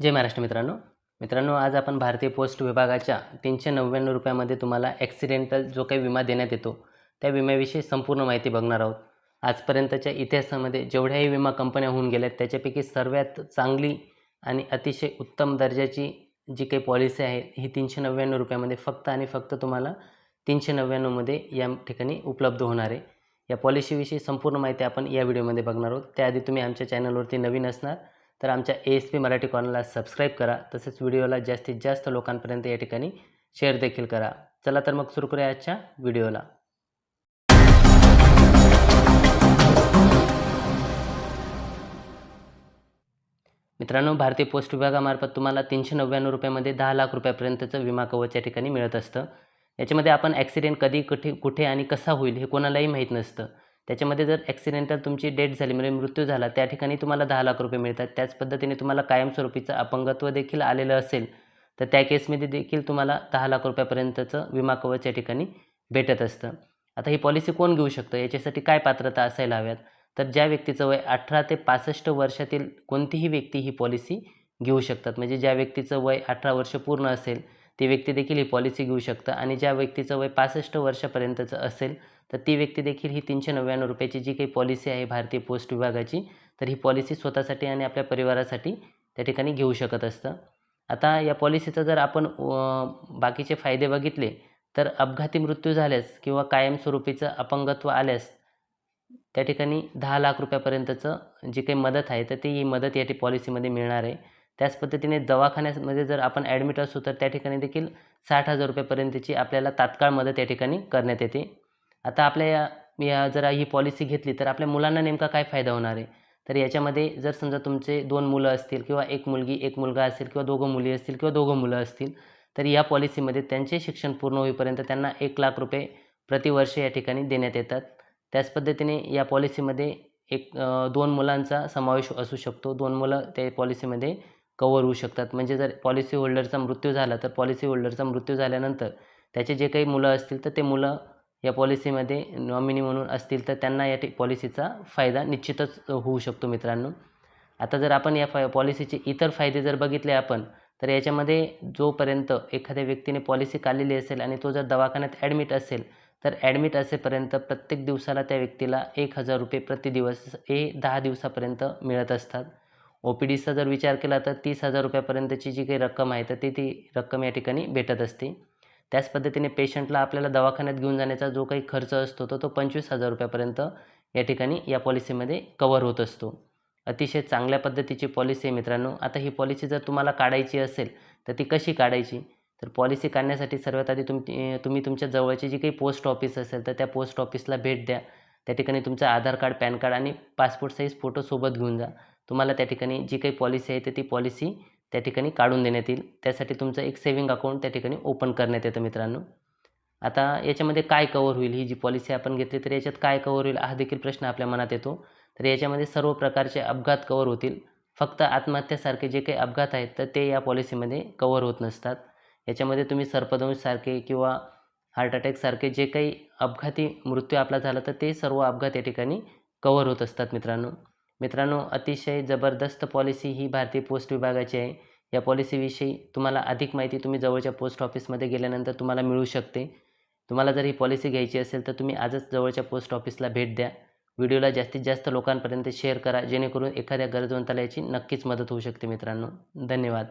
जय महाराष्ट्र मित्रांनो. मित्रांनो आज आपण भारतीय पोस्ट विभागाच्या तीनशे नव्याण्णव रुपयामध्ये तुम्हाला ॲक्सिडेंटल जो काही विमा देण्यात येतो त्या विम्याविषयी संपूर्ण माहिती बघणार आहोत. आजपर्यंतच्या इतिहासामध्ये जेवढ्याही विमा कंपन्या होऊन गेल्यात त्याच्यापैकी सर्वात चांगली आणि अतिशय उत्तम दर्जाची जी काही पॉलिसी आहे ही तीनशे नव्याण्णव रुपयामध्ये फक्त आणि फक्त तुम्हाला तीनशे नव्याण्णवमध्ये या ठिकाणी उपलब्ध होणार आहे. या पॉलिसीविषयी संपूर्ण माहिती आपण या व्हिडिओमध्ये बघणार आहोत. त्याआधी तुम्ही आमच्या चॅनलवरती नवीन असणार तर आमच्या ए एस पी मराठी कॉर्नरला सबस्क्राईब करा. तसेच व्हिडिओला जास्तीत जास्त लोकांपर्यंत या ठिकाणी शेअर देखील करा. चला तर मग सुरू करूया आजच्या व्हिडिओला. मित्रांनो भारतीय पोस्ट विभागामार्फत तुम्हाला तीनशे नव्याण्णव रुपयामध्ये दहा लाख रुपयापर्यंतचं विमा कवच या ठिकाणी मिळत असतं. याच्यामध्ये आपण ॲक्सिडेंट कधी कुठे कुठे आणि कसा होईल हे कोणालाही माहीत नसतं. त्याच्यामध्ये जर ॲक्सिडेंटल तुमची डेथ झाली म्हणजे मृत्यू झाला त्या ठिकाणी तुम्हाला दहा लाख रुपये मिळतात. त्याच पद्धतीने तुम्हाला कायमस्वरूपीचं अपंगत्व देखील आलेलं असेल तर त्या केसमध्ये देखील तुम्हाला दहा लाख रुपयापर्यंतचं विमा कवच या ठिकाणी भेटत असतं. आता ही पॉलिसी कोण घेऊ शकतं? याच्यासाठी काय पात्रता असायला हव्यात? तर ज्या व्यक्तीचं वय अठरा ते पासष्ट वर्षातील कोणतीही व्यक्ती ही पॉलिसी घेऊ शकतात. म्हणजे ज्या व्यक्तीचं वय अठरा वर्ष पूर्ण असेल ती व्यक्ती देखील ही पॉलिसी घेऊ शकतं. आणि ज्या व्यक्तीचं वय पासष्ट वर्षापर्यंतचं असेल तर ती व्यक्ती देखील ही तीनशे नव्याण्णव रुपयाची जी काही पॉलिसी आहे भारतीय पोस्ट विभागाची तर ही पॉलिसी स्वतःसाठी आणि आपल्या परिवारासाठी त्या ठिकाणी घेऊ शकत असतं. आता या पॉलिसीचा जर आपण बाकीचे फायदे बघितले तर अपघाती मृत्यू झाल्यास किंवा कायमस्वरूपीचं अपंगत्व आल्यास त्या ठिकाणी दहा लाख रुपयापर्यंतचं जी काही मदत आहे तर ती ही मदत या ठी पॉलिसीमध्ये मिळणार आहे. त्याच पद्धतीने दवाखान्यामध्ये जर आपण ॲडमिट असू तर त्या ठिकाणी देखील साठ हजार रुपयापर्यंतची आपल्याला तात्काळ मदत या ठिकाणी करण्यात येते. आता आपल्या या या जर ही पॉलिसी घेतली तर आपल्या मुलांना नेमका काय फायदा होणार आहे? तर याच्यामध्ये जर समजा तुमचे दोन मुलं असतील किंवा एक मुलगी एक मुलगा असेल किंवा दोघं मुली असतील किंवा दोघं मुलं असतील तर या पॉलिसीमध्ये त्यांचे शिक्षण पूर्ण होईपर्यंत त्यांना एक लाख रुपये प्रतिवर्ष या ठिकाणी देण्यात येतात. त्याच पद्धतीने या पॉलिसीमध्ये एक दोन मुलांचा समावेश असू शकतो. दोन मुलं त्या पॉलिसीमध्ये कवर होऊ शकतात. म्हणजे जर पॉलिसी होल्डरचा मृत्यू झाला तर पॉलिसी होल्डरचा मृत्यू झाल्यानंतर त्याचे जे काही मुलं असतील तर ते मुलं या पॉलिसीमध्ये नॉमिनी म्हणून असतील तर त्यांना या पॉलिसीचा फायदा निश्चितच होऊ शकतो मित्रांनो. आता जर आपण या फाय पॉलिसीचे इतर फायदे जर बघितले आपण तर याच्यामध्ये जोपर्यंत एखाद्या व्यक्तीने पॉलिसी काढलेली असेल आणि तो जर दवाखान्यात ॲडमिट असेल तर ॲडमिट असेपर्यंत प्रत्येक दिवसाला त्या व्यक्तीला एक हजार रुपये प्रति दिवस हे दहा दिवसापर्यंत मिळत असतात. ओ पी डीचा जर विचार केला तर तीस हजार रुपयापर्यंतची जी काही रक्कम आहे तर ती ती रक्कम या ठिकाणी भेटत असते. त्याच पद्धतीने पेशंटला आपल्याला दवाखान्यात घेऊन जाण्याचा जो काही खर्च असतो तो तो पंचवीस हजार रुपयापर्यंत या ठिकाणी या पॉलिसीमध्ये कवर होत असतो. अतिशय चांगल्या पद्धतीची पॉलिसी आहे मित्रांनो. आता ही पॉलिसी जर तुम्हाला काढायची असेल तर ती कशी काढायची? तर पॉलिसी काढण्यासाठी सर्वात आधी तुमची तुम्ही तुमच्या जवळची जी काही पोस्ट ऑफिस असेल तर त्या पोस्ट ऑफिसला भेट द्या. त्या ठिकाणी तुमचं आधार कार्ड पॅन कार्ड आणि पासपोर्ट साईज फोटो सोबत घेऊन जा. तुम्हाला त्या ठिकाणी जी काही पॉलिसी आहे तर ती पॉलिसी त्या ठिकाणी काढून देण्यात येईल. त्यासाठी तुमचं एक सेविंग अकाउंट त्या ठिकाणी ओपन करण्यात येतं मित्रांनो. आता याच्यामध्ये काय कवर होईल? ही जी पॉलिसी आपण घेतली तर याच्यात काय कवर होईल? हा देखील प्रश्न आपल्या मनात येतो. तर याच्यामध्ये सर्व प्रकारचे अपघात कवर होतील. फक्त आत्महत्यासारखे जे काही अपघात आहेत तर ते या पॉलिसीमध्ये कवर होत नसतात. याच्यामध्ये तुम्ही सर्पदंशसारखे किंवा हार्ट अटॅकसारखे जे काही अपघाती मृत्यू आपला झाला तर ते सर्व अपघात या ठिकाणी कवर होत असतात मित्रांनो. मित्रांनो अतिशय जबरदस्त पॉलिसी ही भारतीय पोस्ट विभागाची आहे. या पॉलिसीविषयी तुम्हाला अधिक माहिती तुम्ही जवळच्या पोस्ट ऑफिसमध्ये गेल्यानंतर तुम्हाला मिळू शकते. तुम्हाला जर ही पॉलिसी घ्यायची असेल तर तुम्ही आजच जवळच्या पोस्ट ऑफिसला भेट द्या. व्हिडिओला जास्तीत जास्त लोकांपर्यंत शेअर करा जेणेकरून एखाद्या गरजवंताला याची नक्कीच मदत होऊ शकते मित्रांनो. धन्यवाद.